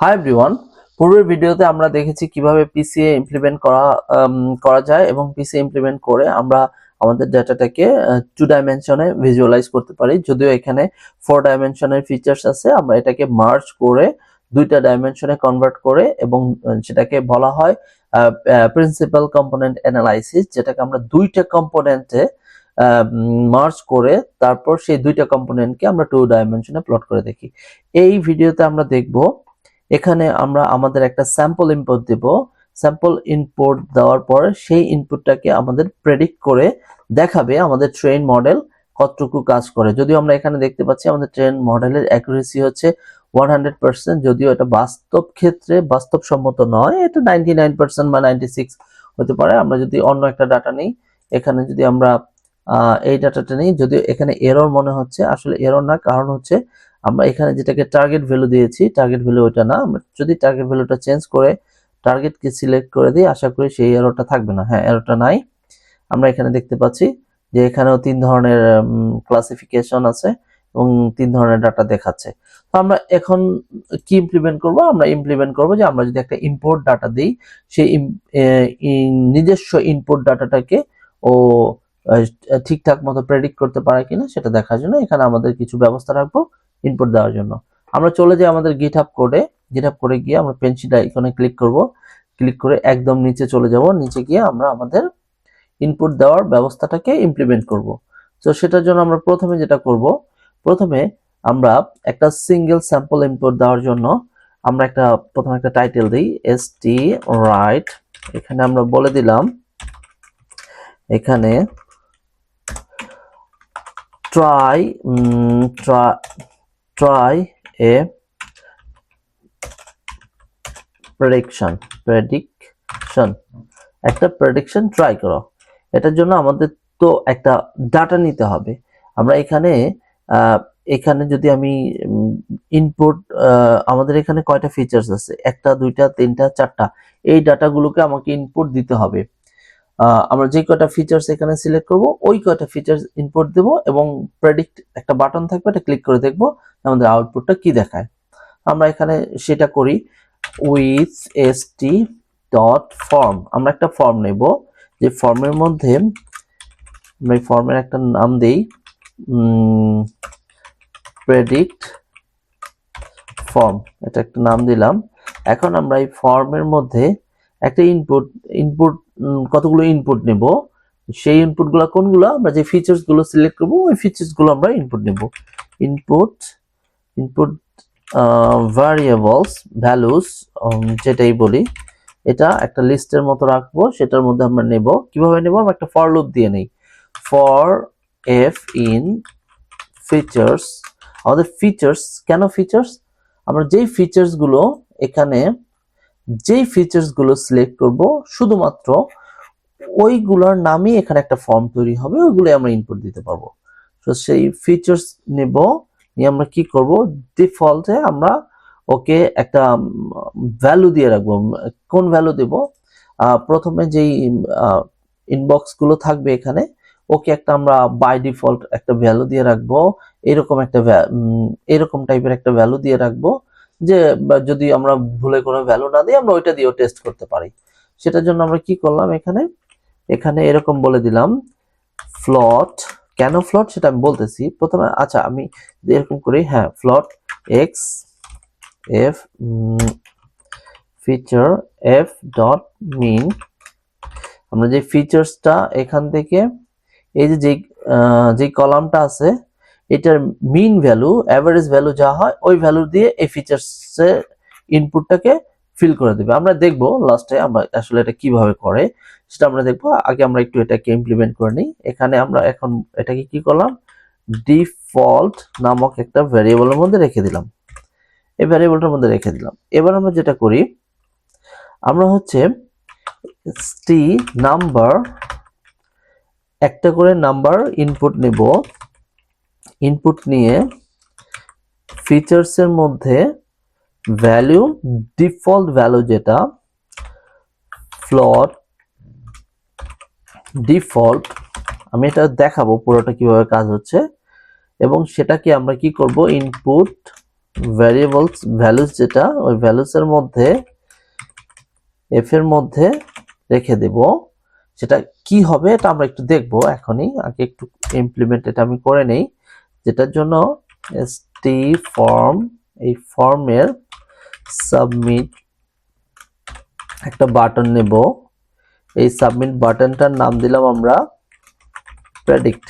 Hi everyone পূর্বের ভিডিওতে আমরা দেখেছি কীভাবে পিসিএ ইমপ্লিমেন্ট করা করা যায় এবং পিসিএ ইমপ্লিমেন্ট করে আমরা আমাদের ডাটাটাকে টু ডাইমেনশনে ভিজুয়ালাইজ করতে পারি। যদিও এখানে ফোর ডাইমেনশনের ফিচার্স আছে, আমরা এটাকে মার্জ করে দুইটা ডাইমেনশনে কনভার্ট করে এবং সেটাকে বলা হয় প্রিন্সিপাল কম্পোনেন্ট অ্যানালাইসিস যেটাকে আমরা দুইটা কম্পোনেন্টে মার্জ করে তারপর সেই দুইটা কম্পোনেন্টকে আমরা টু ডাইমেনশনে প্লট করে দেখি। এই ভিডিওতে আমরা দেখব এখানে আমরা আমাদের একটা স্যাম্পল ইনপুট দেব। স্যাম্পল ইনপুট দেওয়ার পর সেই ইনপুটটাকে আমাদের প্রেডিক্ট করে দেখাবে আমাদের ট্রেন মডেল কতটুকু কাজ করে। যদিও আমরা এখানে দেখতে পাচ্ছি আমাদের ট্রেন মডেলের অ্যাকুরেসি হচ্ছে ওয়ান হান্ড্রেড পার্সেন্ট যদিও এটা বাস্তব ক্ষেত্রে বাস্তবসম্মত নয়, এটা নাইনটি নাইন পার্সেন্ট বা নাইনটি সিক্স হতে পারে। আমরা যদি অন্য একটা ডাটা নিই, এখানে যদি আমরা এই ডাটাটা নিই, যদিও এখানে এরর মনে হচ্ছে, আসলে এরর না, কারণ হচ্ছে আমরা এখানে যেটাকে টার্গেট ভ্যালু দিয়েছি টার্গেট ভ্যালু ওইটা না যদি টার্গেট ভ্যালুটা চেঞ্জ করে টার্গেটকে সিলেক্ট করে দিই, আশা করি সেই এররটা থাকবে না। হ্যাঁ এররটা নাই। আমরা এখানে দেখতে পাচ্ছি যে এখানেও তিন ধরনের ক্লাসিফিকেশন আছে এবং তিন ধরনের ডাটা দেখাচ্ছে। তো আমরা এখন কি ইমপ্লিমেন্ট করব? আমরা ইমপ্লিমেন্ট করব যে আমরা যদি একটা ইম্পোর্ট ডাটা দিই, সেই নিজস্ব ইনপুট ডাটাটাকে ও ঠিকঠাক মতো প্রেডিক্ট করতে পারে কিনা সেটা দেখার জন্য এখানে আমাদের কিছু ব্যবস্থা রাখব। ইনপুট দেওয়ার জন্য। আমরা চলে যাই আমাদের গিট হাব কোডে গিট হাব কোডে গিয়ে আমরা পেন্সিল আইকনে ক্লিক করব। ক্লিক করে একদম নিচে চলে যাব। নিচে গিয়ে আমরা আমাদের ইনপুট দেওয়ার ব্যবস্থাটাকে ইমপ্লিমেন্ট করব। তো সেটার জন্য আমরা প্রথমে যেটা করব, প্রথমে আমরা একটা সিঙ্গেল স্যাম্পল ইনপুট দেওয়ার জন্য আমরা একটা, প্রথমে একটা টাইটেল দিই এস টি রাইট এখানে আমরা বলে দিলাম, এখানে try try a prediction prediction একটা প্রেডিকশন ট্রাই করো। এটার জন্য আমাদের তো একটা ডাটা নিতে হবে। আমরা এখানে এখানে যদি আমি ইনপুট আমাদের এখানে কয়টা ফিচার্স আছে? একটা, দুইটা, তিনটা, চারটা। এই ডাটাগুলোকে আমাকে ইনপুট দিতে হবে। আমরা যে কয়টা ফিচার্স এখানে সিলেক্ট করব, ওই কয়টা ফিচার্স ইনপুট দেব এবং প্রেডিক্ট একটা বাটন থাকবে এটা ক্লিক করে দেখব আমাদের আউটপুটটা কি দেখায়। আমরা এখানে সেটা করি with S T dot form আমরা একটা ফর্ম নেব, যে ফর্মের মধ্যে আমরা এই ফর্মের একটা নাম দেই প্রেডিক্ট ফর্ম এটা একটা নাম দিলাম। এখন আমরা এই ফর্মের মধ্যে একটা ইনপুট ইনপুট কতগুলো ইনপুট নেব? সেই ইনপুটগুলো কোনগুলো? আমরা যে ফিচার্সগুলো সিলেক্ট করব, ওই ফিচার্সগুলো আমরা ইনপুট নেব। ইনপুট ইনপুট ভ্যারিয়েবলস ভ্যালুস যেটাই বলি, এটা একটা লিস্টের মতো রাখব, সেটার মধ্যে আমরা নেব। কীভাবে নেব? আমরা একটা ফর লুপ দিয়ে নেই। ফর এফ ইন ফিচার্স আমাদের ফিচার্স কেন ফিচার্স আমরা যেই ফিচার্সগুলো এখানে যেই ফিচার্সগুলো সিলেক্ট করব, শুধুমাত্র ওইগুলোর নামই এখানে একটা ফর্ম তৈরি হবে ওইগুলো আমরা ইনপুট দিতে পারব। তো সেই ফিচার্স নেব, নিয়ে আমরা কি করব? ডিফল্টে আমরা ওকে একটা ভ্যালু দিয়ে রাখব। কোন ভ্যালু দেব? প্রথমে যেই ইনবক্সগুলো থাকবে এখানে, ওকে একটা আমরা বাই ডিফল্ট একটা ভ্যালু দিয়ে রাখব। এরকম একটা এরকম টাইপের একটা ভ্যালু দিয়ে রাখব। যে যদি আমরা ভুলে কোনো ভ্যালু না দিই, আমরা ওইটা দিয়েও টেস্ট করতে পারি। সেটার জন্য আমরা কি করলাম এখানে? এখানে এরকম বলে দিলাম ফ্লট কেন ফ্লট সেটা আমি বলতেছি। প্রথমে আচ্ছা আমি এরকম করি হ্যাঁ float X F feature F dot mean আমরা যে ফিচার্সটা এখান থেকে, এই যে যেই কলামটা আছে এটার মিন ভ্যালু অ্যাভারেজ ভ্যালু যা হয়, ওই ভ্যালু দিয়ে এই ফিচার্সের ইনপুটটাকে ফিল করে দেবে। আমরা দেখব লাস্টে আমরা আসলে এটা কীভাবে করে, সেটা আমরা দেখব। আগে আমরা একটু এটাকে ইমপ্লিমেন্ট করে নিই। এখানে আমরা এখন এটাকে কি করলাম? ডিফল্ট নামক একটা ভ্যারিয়েবলের মধ্যে রেখে দিলাম। এই ভ্যারিয়েবলটার মধ্যে রেখে দিলাম। এবার আমরা যেটা করি, আমরা হচ্ছে টি নাম্বার একটা করে নাম্বার ইনপুট নেব। ইনপুট নিয়ে ফিচার্সের মধ্যে ভ্যালু ডিফল্ট ভ্যালু যেটা ফ্লট ডিফল্ট আমি এটা দেখাবো পুরোটা কীভাবে কাজ হচ্ছে, এবং সেটাকে আমরা কি করব? ইনপুট ভ্যারিয়েবলস ভ্যালুস যেটা, ওই ভ্যালুসের মধ্যে এফ এর মধ্যে রেখে দেব। সেটা কি হবে এটা আমরা একটু দেখব এখনই, আগে একটু ইমপ্লিমেন্ট এটা আমি করে নেই। যেটার জন্য এসটি ফর্ম এই ফর্মের সাবমিট একটা বাটন নেব। এই সাবমিট বাটনটার নাম দিলাম আমরা প্রেডিক্ট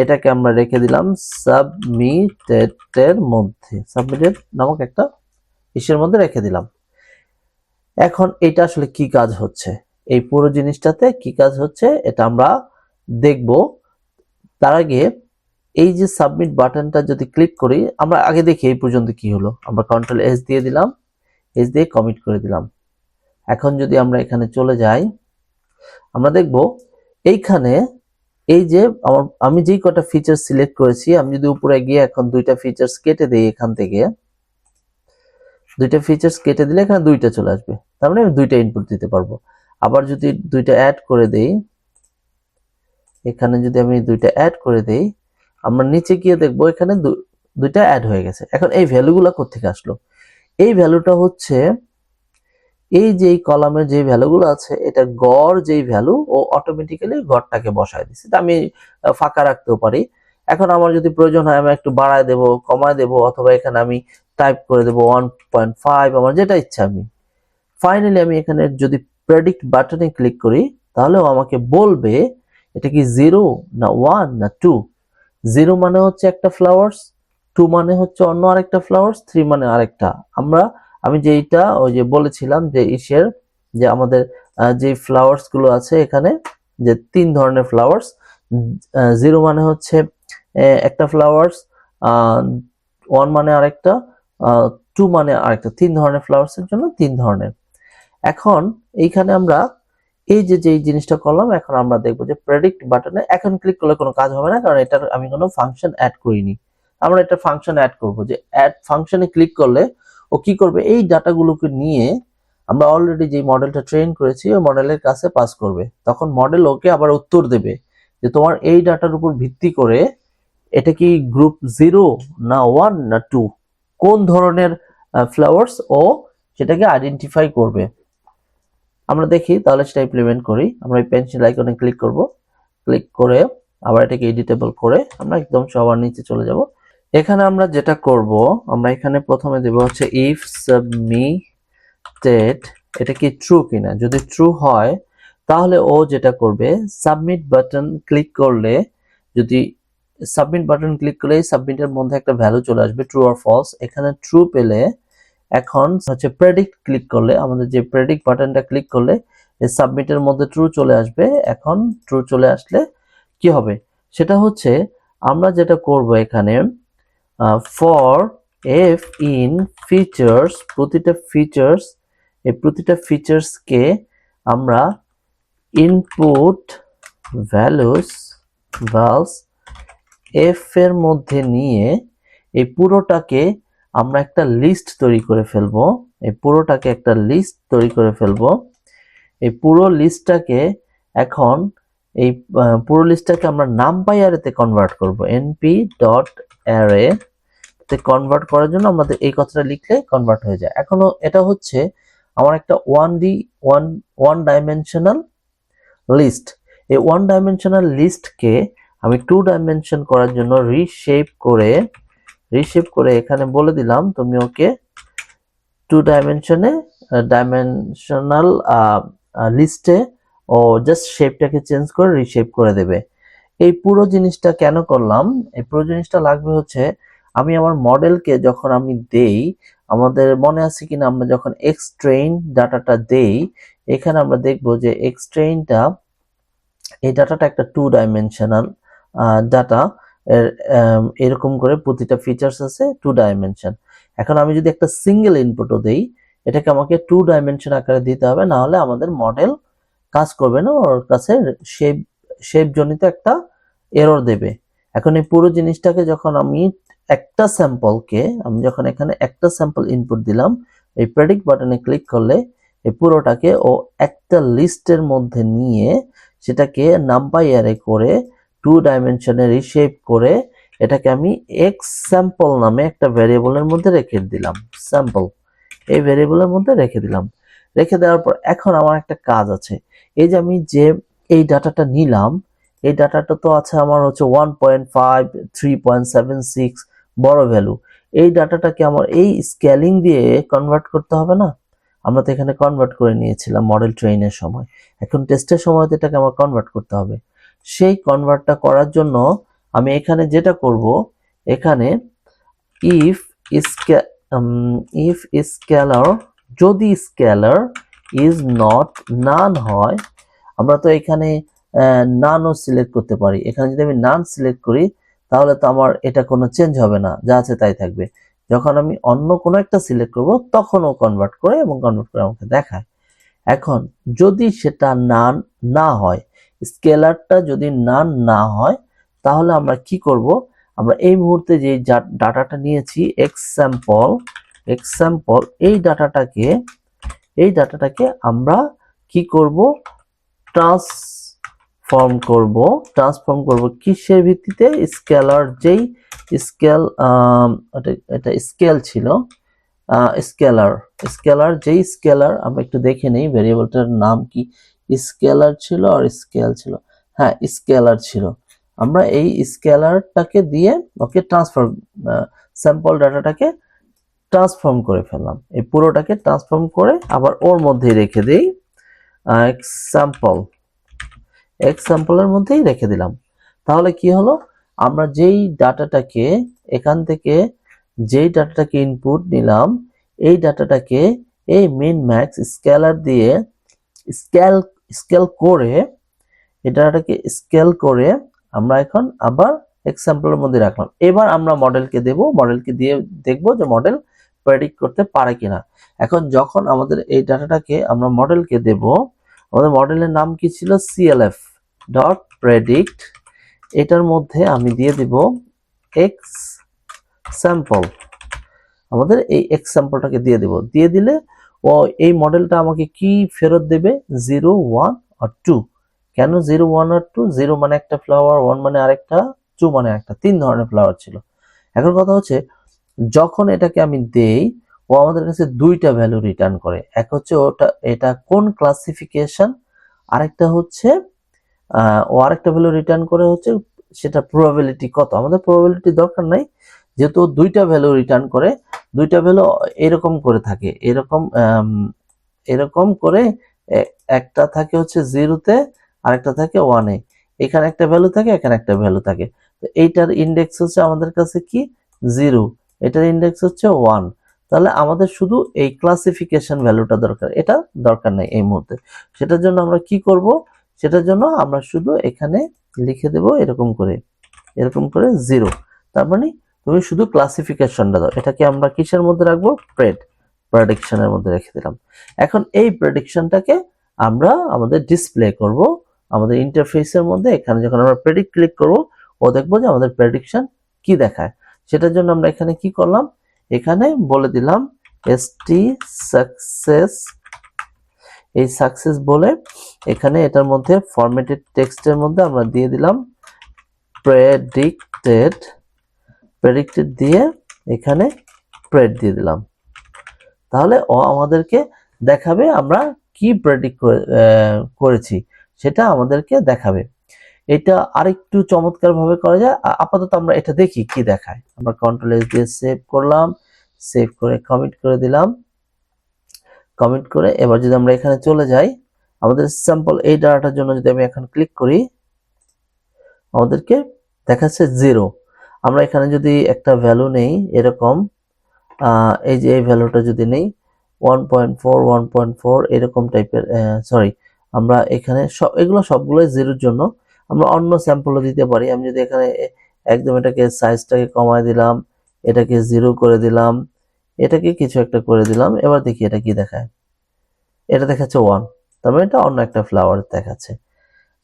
এটাকে আমরা রেখে দিলাম সাবমিটেডের মধ্যে। সাবমিটেড নামক একটা ইসের মধ্যে রেখে দিলাম। এখন এটা আসলে কি কাজ হচ্ছে? এই পুরো জিনিসটাতে কি কাজ হচ্ছে? এটা আমরা দেখব। তার আগে এই যে সাবমিট বাটনটা যদি ক্লিক করি, আমরা আগে দেখি এই পর্যন্ত কি হলো। আমরা কন্ট্রোল এস দিয়ে দিলাম এস দিয়ে কমিট করে দিলাম। এখন যদি আমরা এখানে চলে যাই, আমরা দেখব এইখানে এই যে আমার, আমি যেই কটা ফিচার সিলেক্ট করেছি, আমি যদি উপরে গিয়ে এখন দুইটা ফিচার্স কেটে দেই এখান থেকে, দুইটা ফিচার্স কেটে দিলে এখানে দুইটা চলে আসবে। তার মানে আমি দুইটা ইনপুট দিতে পারব। আবার যদি দুইটা অ্যাড করে দেই, এখানে যদি আমি দুইটা অ্যাড করে দেই আমরা নিচে গিয়ে দেখব, এখানে দুইটা অ্যাড হয়ে গেছে। এখন এই ভ্যালুগুলো কোথেকে আসলো? এই ভ্যালুটা হচ্ছে, এই যে কলামের যে ভ্যালুগুলো আছে, এটা গড় যেই ভ্যালু ও অটোমেটিক্যালি গড়টাকে বসায় দিচ্ছে তা আমি ফাঁকা রাখতেও পারি। এখন আমার যদি প্রয়োজন হয়, আমি একটু বাড়ায় দেব, কমায় দেব, অথবা এখানে আমি টাইপ করে দেব ওয়ান পয়েন্ট ফাইভ আমার যেটা ইচ্ছা আমি। ফাইনালি আমি এখানে যদি প্রেডিক্ট বাটনে ক্লিক করি, তাহলেও আমাকে বলবে, এটা কি জিরো না ওয়ান না টু জিরো মানে হচ্ছে একটা ফ্লাওয়ার্স টু মানে হচ্ছে অন্য আরেকটা ফ্লাওয়ার্স থ্রি মানে আরেকটা। আমরা, আমি যেইটা ওই যে বলেছিলাম যে ইসের, যে আমাদের যে ফ্লাওয়ার্সগুলো আছে এখানে, যে তিন ধরনের ফ্লাওয়ার্স জিরো মানে হচ্ছে একটা ফ্লাওয়ার্স ওয়ান মানে আরেকটা টু মানে আরেকটা। তিন ধরনের ফ্লাওয়ার্স এর জন্য তিন ধরনের। এখন এইখানে আমরা এই যে যেই জিনিসটা করলাম, এখন আমরা দেখব যে প্রেডিক্ট বাটনে এখন ক্লিক করলে কোনো কাজ হবে না, কারণ এটার আমি কোনো ফাংশন অ্যাড করিনি। আমরা এটা ফাংশন অ্যাড করব যে অ্যাড ফাংশনে ক্লিক করলে ও কি করবে? এই ডাটাগুলোকে নিয়ে আমরা অলরেডি যে মডেলটা ট্রেন করেছি, ওই মডেলের কাছে পাস করবে। তখন মডেল ওকে আবার উত্তর দেবে যে তোমার এই ডাটার উপর ভিত্তি করে এটা কি গ্রুপ জিরো না ওয়ান না টু কোন ধরনের ফ্লাওয়ার্স ও সেটাকে আইডেন্টিফাই করবে। আমরা দেখি, তাহলে সেটা ইমপ্লিমেন্ট করি। আমরা এই পেন্সিল আইকনে ক্লিক করব। ক্লিক করে আবার এটাকে এডিটেবল করে আমরা একদম সবার নিচে চলে যাব। এখানে আমরা যেটা করব, আমরা এখানে প্রথমে দেব হচ্ছে ইফ সাবমিটেড এটা কি ট্রু কিনা? যদি ট্রু হয়, তাহলে ও যেটা করবে সাবমিট বাটন ক্লিক করলে যদি সাবমিট বাটন ক্লিক করলে সাবমিটের মধ্যে একটা ভ্যালু চলে আসবে ট্রু আর ফলস এখানে ট্রু পেলে এখন হচ্ছে প্রেডিক্ট ক্লিক করলে, আমাদের যে প্রেডিক্ট বাটনটা ক্লিক করলে সাবমিটের মধ্যে ট্রু চলে আসবে। এখন ট্রু চলে আসলে কি হবে? সেটা হচ্ছে আমরা যেটা করব এখানে ফর এফ ইন ফিচার্স প্রতিটা ফিচার্স এই প্রতিটা ফিচার্সকে আমরা ইনপুট ভ্যালুস ভ্যালস এফ এর মধ্যে নিয়ে এই পুরোটাকে আমরা একটা লিস্ট তৈরি করে ফেলব। এই পুরোটাকে একটা লিস্ট তৈরি করে ফেলব। এই পুরো লিস্টটাকে এখন এই পুরো লিস্টটাকে আমরা নামপাই অ্যারেতে কনভার্ট করব। এনপি ডট অ্যারে তে কনভার্ট করার জন্য আমাদের এই কথাটা লিখলে কনভার্ট হয়ে যায়। এখনও এটা হচ্ছে আমার একটা one D one one dimensional list এই ওয়ান ডাইমেনশনাল লিস্টকে আমি টু ডাইমেনশন করার জন্য রিশেপ করে রিশেপ করে এখানে বলে দিলাম, তুমি ওকে টু ডাইমেনশনে ডাইমেনশনাল লিস্টে ও জাস্ট শেপটাকে চেঞ্জ করে রিশেপ করে দেবে। এই পুরো জিনিসটা কেন করলাম? এই পুরো জিনিসটা লাগবে হচ্ছে আমি আমার মডেলকে যখন আমি দেই, আমাদের মনে আছে কিনা আমরা যখন এক্স ট্রেন ডাটাটা দেই, এখানে আমরা দেখব যে এক্স ট্রেনটা এই ডাটাটা একটা টু ডাইমেনশনাল ডাটা এর এরকম করে প্রতিটা ফিচার্স আছে টু ডাইমেনশন এখন আমি যদি একটা সিঙ্গেল ইনপুটও দেই, এটাকে আমাকে টু ডাইমেনশন আকারে দিতে হবে, না হলে আমাদের মডেল কাজ করবে না, ওর কাছে শেপ শেপ জনিত একটা এরর দেবে। এখন এই পুরো জিনিসটাকে যখন আমি একটা স্যাম্পলকে আমি যখন এখানে একটা স্যাম্পল ইনপুট দিলাম, এই প্রেডিক্ট বাটনে ক্লিক করলে এই পুরোটাকে ও একটা লিস্টের মধ্যে নিয়ে সেটাকে নাম্পাই অ্যারে করে টু ডাইমেনশনে রিশেপ করে এটাকে আমি এক্স স্যাম্পল নামে একটা ভ্যারিয়েবলের মধ্যে রেখে দিলাম স্যাম্পল এই ভ্যারিয়েবলের মধ্যে রেখে দিলাম। রেখে দেওয়ার পর এখন আমার একটা কাজ আছে। এই যে আমি যে এই ডাটাটা নিলাম, এই ডাটাটা তো আছে আমার হচ্ছে one point five three point seven six বড় ভ্যালু এই ডাটাটাকে আমার এই স্কেলিং দিয়ে কনভার্ট করতে হবে না? আমরা তো এখানে কনভার্ট করে নিয়েছিলাম মডেল ট্রেনের সময়। এখন টেস্টের সময় তো এটাকে আমার কনভার্ট করতে হবে। সেই কনভার্টটা করার জন্য আমি এখানে যেটা করব, এখানে ইফ ইফ স্কেলার যদি স্কেলার ইজ নট নান হয়, আমরা তো এখানে নানও সিলেক্ট করতে পারি। এখানে যদি আমি নান সিলেক্ট করি, তাহলে তো আমার এটা কোনো চেঞ্জ হবে না, যা আছে তাই থাকবে। যখন আমি অন্য কোনো একটা সিলেক্ট করব, তখনও কনভার্ট করে এবং কনভার্ট করে আমাকে দেখায়। এখন, যদি সেটা নান না হয় স্কেলারটা যদি নান না হয়, তাহলে আমরা কি করব? আমরা এই মুহূর্তে যে ডাটাটা নিয়েছি এক্সাম্পল এক্সাম্পল এই ডাটাটাকে এই ডাটাটাকে আমরা কি করব? ট্রান্সফর্ম করব। ট্রান্সফর্ম করব কিসের ভিত্তিতে? স্কেলার যেই স্কেল এটা স্কেল ছিল স্কেলার স্কেলার যেই স্কেলার আমরা একটু দেখে নেই ভেরিয়েবলটার নাম কি? স্কেলার ছিল আর স্কেল ছিল। হ্যাঁ স্কেলার ছিল। আমরা এই স্কেলারটাকে দিয়ে, ওকে ট্রান্সফার স্যাম্পল ডাটাটাকে ট্রান্সফর্ম করে ফেললাম। এই পুরোটাকে ট্রান্সফর্ম করে আবার ওর মধ্যে রেখে দিই এক্সাম্পল এক্সাম্পলের মধ্যেই রেখে দিলাম। তাহলে কি হলো? আমরা যেই ডাটাটাকে এখান থেকে যেই ডাটাটাকে ইনপুট নিলাম, এই ডাটাটাকে এই মিন ম্যাক্স স্কেলার দিয়ে স্কেল স্কেল করে এই ডাটাটাকে স্কেল করে আমরা এখন আবার এক্সাম্পলের মধ্যে রাখলাম। এবার আমরা মডেলকে দেব মডেলকে দিয়ে দেখব যে মডেল প্রেডিক্ট করতে পারে কিনা। এখন যখন আমাদের এই ডাটাটাকে আমরা মডেলকে দেব, আমাদের মডেলের নাম কি ছিল? সিএলএফ ডট প্রেডিক্ট এটার মধ্যে আমি দিয়ে দিব এক্স স্যাম্পল আমাদের এই এক্স স্যাম্পলটাকে দিয়ে দেব। দিয়ে দিলে ও এই মডেলটা আমাকে কি ফেরত দেবে? জিরো ওয়ান আর টু কেন জিরো ওয়ান আর টু জিরো মানে একটা ফ্লাওয়ার ওয়ান মানে আরেকটা টু মানে একটা তিন ধরনের ফ্লাওয়ার ছিল। এখন কথা হচ্ছে, যখন এটাকে আমি দেই, ও আমাদের কাছে দুইটা ভ্যালু রিটার্ন করে। এক হচ্ছে ওটা, এটা কোন ক্লাসিফিকেশন আরেকটা হচ্ছে ও আরেকটা ভ্যালু রিটার্ন করে হচ্ছে, সেটা প্রবাবিলিটি কত? আমাদের প্রবাবিলিটি দরকার নাই। যেহেতু দুইটা ভ্যালু রিটার্ন করে, দুইটা ভ্যালু এরকম করে থাকে। এরকম এরকম করে একটা থাকে হচ্ছে জিরোতে আরেকটা থাকে ওয়ানে এখানে একটা ভ্যালু থাকে, এখানে একটা ভ্যালু থাকে। তো এইটার ইন্ডেক্স হচ্ছে আমাদের কাছে কি? জিরো এটার ইন্ডেক্স হচ্ছে ওয়ান তাহলে আমাদের শুধু এই ক্লাসিফিকেশন ভ্যালুটা দরকার। এটা দরকার নেই এই মুহূর্তে। সেটার জন্য আমরা কি করব? সেটার জন্য আমরা শুধু এখানে লিখে দেব এরকম করে। এরকম করে জিরো তার মানে তুমি শুধু ক্লাসিফিকেশনটা দাও। এটাকে আমরা কিসের মধ্যে রাখব? প্রেড প্রেডিকশনের মধ্যে রেখে দিলাম। এখন এই প্রেডিকশনটাকে আমরা আমাদের ডিসপ্লে করব। আমাদের ইন্টারফেসের মধ্যে এখানে যখন আমরা প্রেডিক্ট ক্লিক করব, ও দেখব যে আমাদের প্রেডিকশন কি দেখায়। সেটার জন্য আমরা এখানে কি করলাম? এখানে বলে দিলাম এসটি সাকসেস এই সাকসেস বলে এখানে এটার মধ্যে ফরম্যাটেড টেক্সটের মধ্যে আমরা দিয়ে দিলাম প্রেডিক্টেড প্রেডিক্টেড দিয়ে এখানে প্রেড দিয়ে দিলাম। তাহলে ও আমাদেরকে দেখাবে আমরা কি প্রেডিক্ট করেছি, সেটা আমাদেরকে দেখাবে। এটা আরেকটু চমৎকার ভাবে করা যায়। আপাতত আমরা এটা দেখি কি দেখায়। আমরা কন্ট্রোল এস দিয়ে সেভ করলাম সেভ করে কমিট করে দিলাম। কমিট করে এবার যদি আমরা এখানে চলে যাই, আমাদের স্যাম্পল এই ডাটাটার জন্য যদি আমি এখন ক্লিক করি, আমাদেরকে দেখাচ্ছে জিরো আমরা এখানে যদি একটা ভ্যালু নেই, এরকম এই যে এই ভ্যালুটা যদি নেই one point four one point four এরকম টাইপের সরি আমরা এখানে সব, এগুলো সবগুলোই জিরোর জন্য আমরা অন্য স্যাম্পলও দিতে পারি। আমি যদি এখানে একদম এটাকে সাইজটাকে কমায় দিলাম, এটাকে জিরো করে দিলাম, এটাকে কিছু একটা করে দিলাম, এবার দেখি এটা কি দেখায়। এটা দেখাচ্ছে ওয়ান তবে এটা অন্য একটা ফ্লাওয়ার দেখাচ্ছে।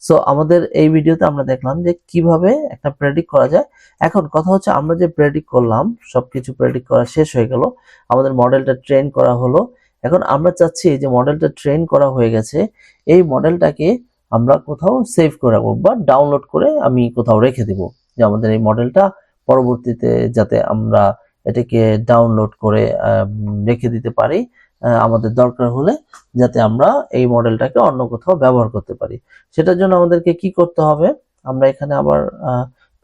সো আমাদের এই ভিডিওতে আমরা দেখলাম যে কীভাবে একটা প্রেডিক্ট করা যায়। এখন কথা হচ্ছে আমরা যে প্রেডিক্ট করলাম, সবকিছু প্রেডিক্ট করা শেষ হয়ে গেল। আমাদের মডেলটা ট্রেন করা হলো। এখন আমরা চাচ্ছি যে মডেলটা ট্রেন করা হয়ে গেছে, এই মডেলটাকে আমরা কোথাও সেভ করে রাখব বা ডাউনলোড করে আমি কোথাও রেখে দিব। যে আমাদের এই মডেলটা পরবর্তীতে যাতে আমরা এটাকে ডাউনলোড করে রেখে দিতে পারি। আমাদের দরকার হলে যাতে আমরা এই মডেলটাকে অন্য কোথাও ব্যবহার করতে পারি। সেটার জন্য আমাদেরকে কি করতে হবে? আমরা এখানে আবার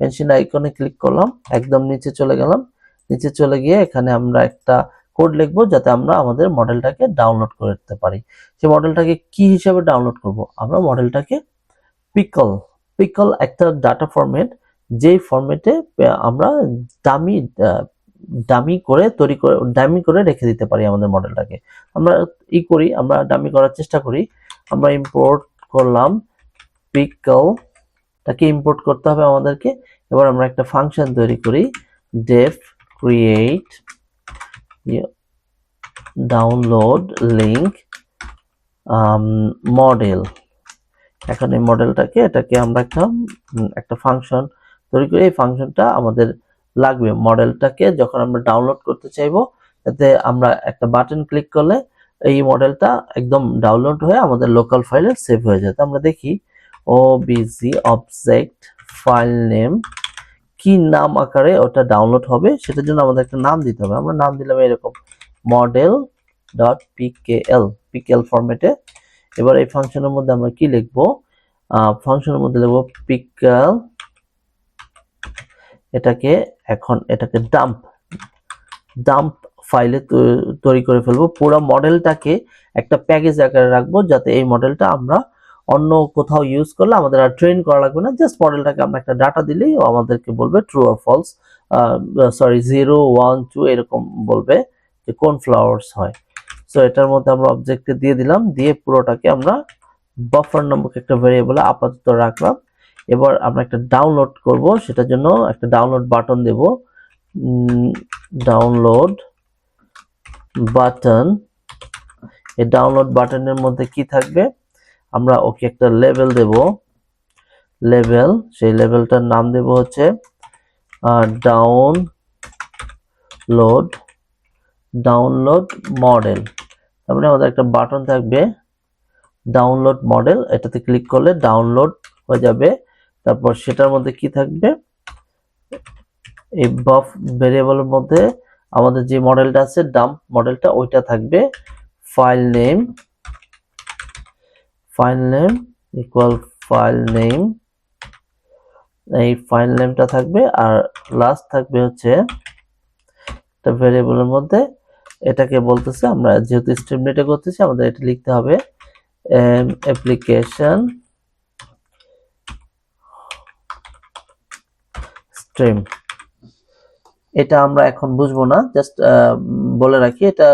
পেন্সিল আইকনে ক্লিক করলাম, একদম নিচে চলে গেলাম। নিচে চলে গিয়ে এখানে আমরা একটা কোড লিখব যাতে আমরা আমাদের মডেলটাকে ডাউনলোড করতে পারি। সেই মডেলটাকে কি হিসাবে ডাউনলোড করব? আমরা মডেলটাকে পিকল পিকল একটা ডাটা ফরম্যাট যেই ফরম্যাটে আমরা দামি ডামি করে তৈরি করে ডামি করে রেখে দিতে পারি আমাদের মডেলটাকে আমরা ই করি, আমরা ডামি করার চেষ্টা করি। আমরা ইম্পোর্ট করলাম পিকল তাকে ইম্পোর্ট করতে হবে আমাদেরকে। এবার আমরা একটা ফাংশন তৈরি করি, def create download link model এখন এই মডেলটাকে এটাকে আমরা একটা একটা ফাংশন তৈরি করি। এই ফাংশনটা আমাদের লাগবে মডেলটাকে যখন আমরা ডাউনলোড করতে চাইব যাতে আমরা একটা বাটন ক্লিক করলে এই মডেলটা একদম ডাউনলোড হয়ে আমাদের লোকাল ফাইলে সেভ হয়ে যায়। তো আমরা দেখি ও ওবিজি অবজেক্ট ফাইল নেম কি নাম আকারে ওটা ডাউনলোড হবে? সেটার জন্য আমাদের একটা নাম দিতে হবে। আমরা নাম দিলাম এরকম মডেল ডট পিকেএল পিকেএল ফরম্যাটে এবার এই ফাংশনের মধ্যে আমরা কি লিখব? ফাংশনের মধ্যে লিখব পিকেল এটাকে এখন এটাকে ডাম্প ডাম্প ফাইলে তৈরি করে ফেলব। পুরো মডেলটাকে একটা প্যাকেজ আকারে রাখব, যাতে এই মডেলটা আমরা অন্য কোথাও ইউজ করলে আমাদের আর ট্রেন করা লাগবে না। জাস্ট মডেলটাকে আমরা একটা ডাটা দিলেই আমাদেরকে বলবে ট্রু আর false sorry zero one two এরকম বলবে যে কোন ফ্লাওয়ার্স হয়। সো এটার মধ্যে আমরা অবজেক্টে দিয়ে দিলাম, দিয়ে পুরোটাকে আমরা বাফার নামক একটা ভেরিয়েবলে আপাতত রাখলাম। এবার আমরা একটা ডাউনলোড করব, সেটার জন্য একটা ডাউনলোড বাটন দেব। ডাউনলোড বাটন এই ডাউনলোড বাটনের মধ্যে কি থাকবে? আমরা ওকে একটা লেভেল দেব। লেভেল সেই লেভেলটার নাম দেব হচ্ছে ডাউন লোড ডাউনলোড মডেল তারপরে আমাদের একটা বাটন থাকবে ডাউনলোড মডেল এটাতে ক্লিক করলে ডাউনলোড হয়ে যাবে। তারপর সেটার মধ্যে কি থাকবে? এই বাফ ভেরিয়েবলের মধ্যে আমাদের যে মডেলটা আছে ডাম্প মডেলটা ওইটা থাকবে file name file name equal file name এই ফাইল নেমটা থাকবে আর লাস্ট থাকবে হচ্ছে একটা ভেরিয়েবলের মধ্যে, এটাকে বলতেছে আমরা যেহেতু স্ট্রিমনেটে করতেছি, আমাদের এটা লিখতে হবে অ্যাপ্লিকেশন স্ট্রিম এটা আমরা এখন বুঝব না জাস্ট বলে রাখি, এটা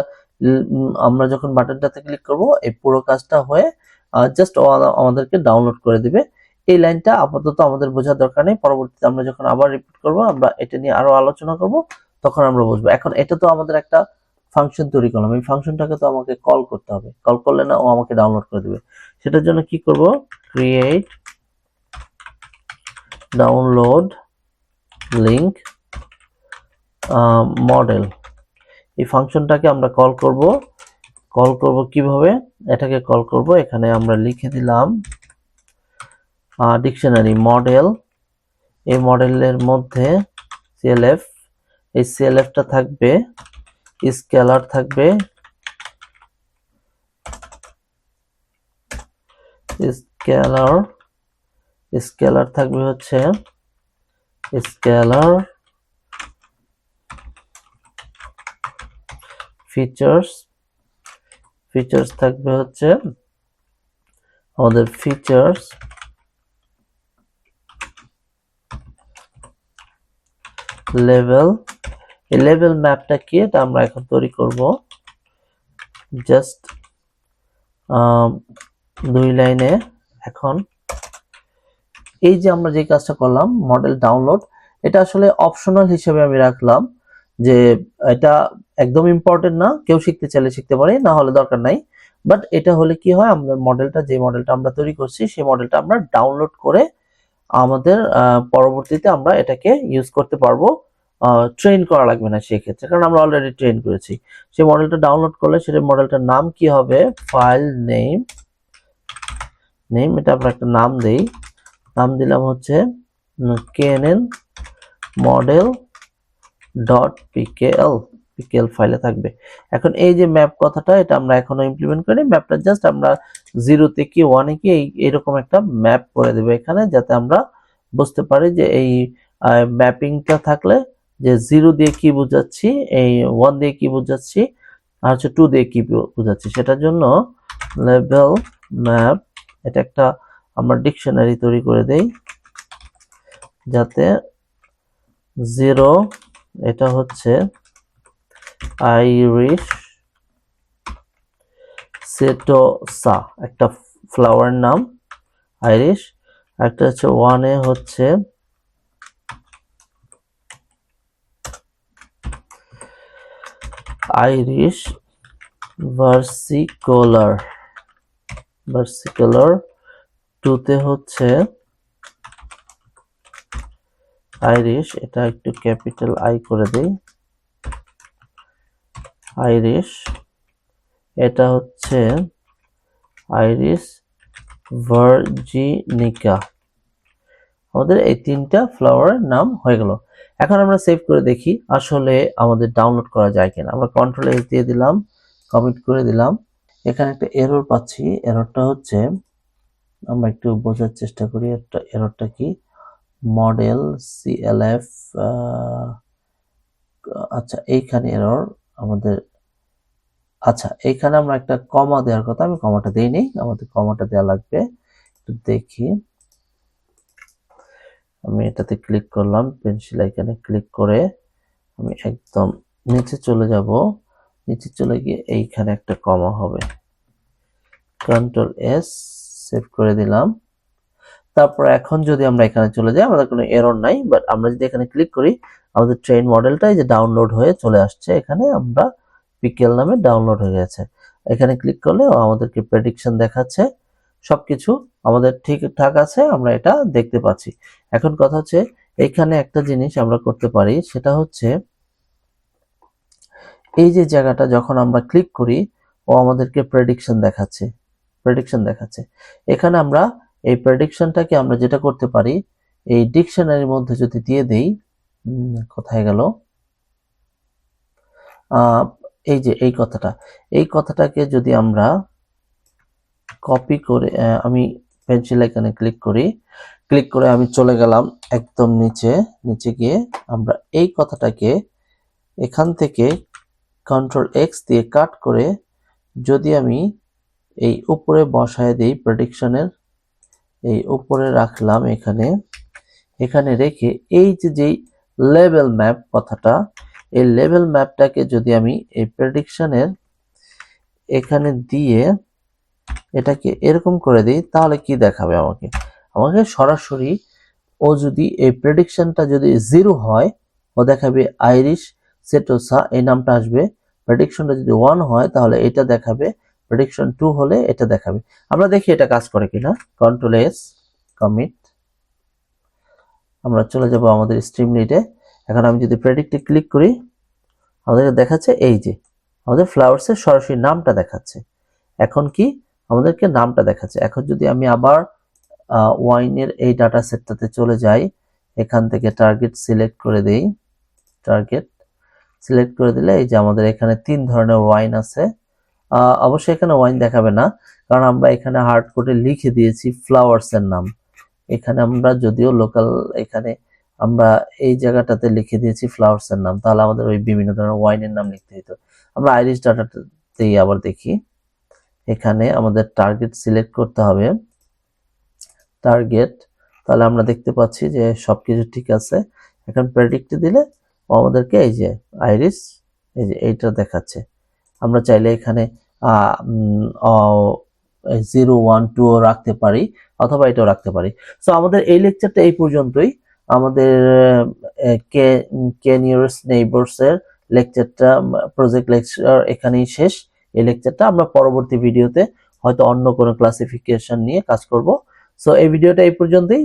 আমরা যখন বাটনটাতে ক্লিক করব, এই পুরো কাজটা হয়ে জাস্ট আমাদেরকে ডাউনলোড করে দিবে। এই লাইনটা আপাতত আমাদের বোঝার দরকার নেই, পরবর্তীতে আমরা যখন আবার রিপিট করব, আমরা এটা নিয়ে আরও আলোচনা করব, তখন আমরা বুঝব। এখন এটা তো আমাদের একটা ফাংশন তৈরি করলাম, এই ফাংশনটাকে তো আমাকে কল করতে হবে। কল করলে না ও আমাকে ডাউনলোড করে দিবে। সেটার জন্য কি করব? ক্রিয়েট ডাউনলোড লিংক মডেল এই ফাংশনটাকে আমরা কল করব। কল করব কীভাবে? এটাকে কল করব। এখানে আমরা লিখে দিলাম ডিকশনারি মডেল এই মডেলের মধ্যে সিএলএফ এই সিএলএফটা থাকবে স্কেলার থাকবে স্কেলার স্কেলার থাকবে হচ্ছে স্কেলার ফিচার্স ফিচার্স থাকবে হচ্ছে আমাদের ফিচার্স, লেভেল। এই লেভেল ম্যাপটা কি? এটা আমরা এখন তৈরি করব। জাস্ট দুই লাইনে এখন এই যে আমরা যে কাজটা করলাম মডেল ডাউনলোড এটা আসলে অপশনাল হিসেবে আমি রাখলাম যে এটা একদম ইম্পর্টেন্ট না, কেউ শিখতে চাইলে শিখতে পারে, না হলে দরকার নাই। বাট এটা হলে কি হয় আমাদের মডেলটা যে মডেলটা আমরা তৈরি করছি, সেই মডেলটা আমরা ডাউনলোড করে আমাদের পরবর্তীতে আমরা এটাকে ইউজ করতে পারব ট্রেন করা লাগবে না সেক্ষেত্রে। কারণ আমরা অলরেডি ট্রেন করেছি। সেই মডেলটা ডাউনলোড করলে সেটা মডেলটার নাম কি হবে? ফাইল নেম নেম এটা আমরা একটা নাম দেই। নাম দিলাম হচ্ছে কেএনএন মডেল ডট পিকেএল পিকেএল ফাইলে থাকবে। এখন এই যে ম্যাপ কথাটা, এটা আমরা এখনও ইমপ্লিমেন্ট করি ম্যাপটা জাস্ট আমরা জিরোতে কি ওয়ানে কি এরকম একটা ম্যাপ করে দেবো এখানে, যাতে আমরা বুঝতে পারি যে এই ম্যাপিংটা থাকলে যে জিরো দিয়ে কি বোঝাচ্ছি, এই ওয়ান দিয়ে কি বোঝাচ্ছি, আর হচ্ছে টু দিয়ে কি বোঝাচ্ছি। সেটার জন্য লেভেল ম্যাপ এটা একটা আমরা ডিকশনারি তৈরি করে দেই, যাতে জিরো এটা হচ্ছে আইরিশ সেটোসা একটা ফ্লাওয়ার নাম আইরিশ একটা হচ্ছে ওয়ানে হচ্ছে আইরিশ ভার্সিকোলার ভার্সিকোলার টুতে হচ্ছে আইরিশ, এটা একটু ক্যাপিটাল আই করে দেই। আইরিশ, এটা হচ্ছে আইরিশ ভার্জিনিকা। আমাদের এই তিনটা ফ্লাওয়ারের নাম হয়ে গেল। এখন আমরা সেভ করে দেখি আসলে আমাদের ডাউনলোড করা যায় কিনা। আমরা কন্ট্রোল এস দিয়ে দিলাম কমিট করে দিলাম। এখানে একটা এরর পাচ্ছি। এররটা হচ্ছে আমরা একটু বোঝার চেষ্টা করি, একটা এররটা কি? মডেল সিএলএফ আচ্ছা এইখানে এরর আমাদের আচ্ছা এইখানে আমরা একটা কমা দেওয়ার কথা, আমি কমাটা দেইনি, আমাদের কমাটা দেওয়া লাগবে। একটু দেখি। আমি এটাতে ক্লিক করলাম পেন্সিল আইকনে ক্লিক করে আমি একদম নিচে চলে যাব। নিচে চলে গিয়ে এইখানে একটা কমা হবে। কন্ট্রোল এস সেভ করে দিলাম। তারপর এখন যদি আমরা এখানে চলে যাই, আমাদের কোনো এরর নাই বাট আমরা যদি এখানে ক্লিক করি, আমাদের ট্রেন মডেলটা এই যে ডাউনলোড হয়ে চলে আসছে, এখানে আমরা পিকেল নামে ডাউনলোড হয়ে গেছে। এখানে ক্লিক করলে আমাদেরকে প্রেডিকশন দেখাচ্ছে। সবকিছু আমাদের ঠিকঠাক আছে, আমরা এটা দেখতে পাচ্ছি। এখন কথা হচ্ছে, এখানে একটা জিনিস আমরা করতে পারি, সেটা হচ্ছে, এই যে জায়গাটা যখন আমরা ক্লিক করি, ও আমাদেরকে প্রেডিকশন দেখাচ্ছে। প্রেডিকশন দেখাচ্ছে। এখানে আমরা এই প্রেডিকশনটাকে আমরা যেটা করতে পারি, এই ডিকশনারির মধ্যে যদি দিয়ে দেই কোথায় গেল? এই যে এই কথাটা, এই কথাটাকে যদি আমরা কপি করে আমি পেন্সিল এখানে ক্লিক করি ক্লিক করে আমি চলে গেলাম একদম নিচে নিচে গিয়ে আমরা এই কথাটাকে এখান থেকে কন্ট্রোল এক্স দিয়ে কাট করে যদি আমি এই উপরে বসায় দিই প্রেডিকশনের এই উপরে রাখলাম এখানে। এখানে রেখে এই যে যেই লেভেল ম্যাপ কথাটা, এই লেভেল ম্যাপটাকে যদি আমি এই প্রেডিকশনের এখানে দিয়ে এটাকে এরকম করে দিই, তাহলে কি দেখাবে আমাকে? আমাকে সরাসরি ও যদি এই প্রেডিকশনটা যদি জিরো হয়, ও দেখাবে আইরিশ সেটোসা এই নামটা আসবে। প্রেডিকশনটা যদি ওয়ান হয়, তাহলে এটা দেখাবে প্রেডিকশন টু হলে এটা দেখাবে। আমরা দেখি এটা কাজ করে কিনা। কন্ট্রোল এস কমিট আমরা চলে যাব আমাদের স্ট্রিম লিডে এখন আমি যদি প্রেডিক্টে ক্লিক করি, আমাদেরকে দেখাচ্ছে এই যে, আমাদের ফ্লাওয়ার্সের সরাসরি নামটা দেখাচ্ছে। এখন কি? আমাদেরকে নামটা দেখাচ্ছে। এখন যদি আমি আবার ওয়াইনের এই ডাটা সেটটাতে চলে যাই, এখান থেকে টার্গেট সিলেক্ট করে দেই। টার্গেট সিলেক্ট করে দিলে এই যে আমাদের এখানে তিন ধরনের ওয়াইন আছে। অবশ্যই এখানে ওয়াইন দেখাবে না, কারণ আমরা এখানে হার্ড কোডে লিখে দিয়েছি ফ্লাওয়ার্স এর নাম। এখানে আমরা যদিও লোকাল এখানে আমরা এই জায়গাটাতে লিখে দিয়েছি ফ্লাওয়ার্স এর নাম, তাহলে আমাদের ওই বিভিন্ন ধরনের ওয়াইনের নাম লিখতে হতো আমরা আইরিশ ডাটাতেই আবার দেখি, এখানে আমাদের টার্গেট সিলেক্ট করতে হবে। টার্গেট তাহলে আমরা দেখতে পাচ্ছি যে সবকিছু ঠিক আছে। এখন প্রেডিক্ট দিলে আমাদেরকে এই যে আইরিস এই যে এইটা দেখাচ্ছে। আমরা চাইলে এখানে জিরো, ওয়ান, টু রাখতে পারি, অথবা এটাও রাখতে পারি। সো আমাদের এই লেকচারটা এই পর্যন্তই। আমাদের কে কে নিয়ারেস্ট নেইবার্স এর লেকচারটা, প্রজেক্ট লেকচার এখানেই শেষ। এই লেকচারটা আমরা পরবর্তী ভিডিওতে হয়তো অন্য কোনো ক্লাসিফিকেশন নিয়ে কাজ করব। সো এই ভিডিওটা এই পর্যন্তই।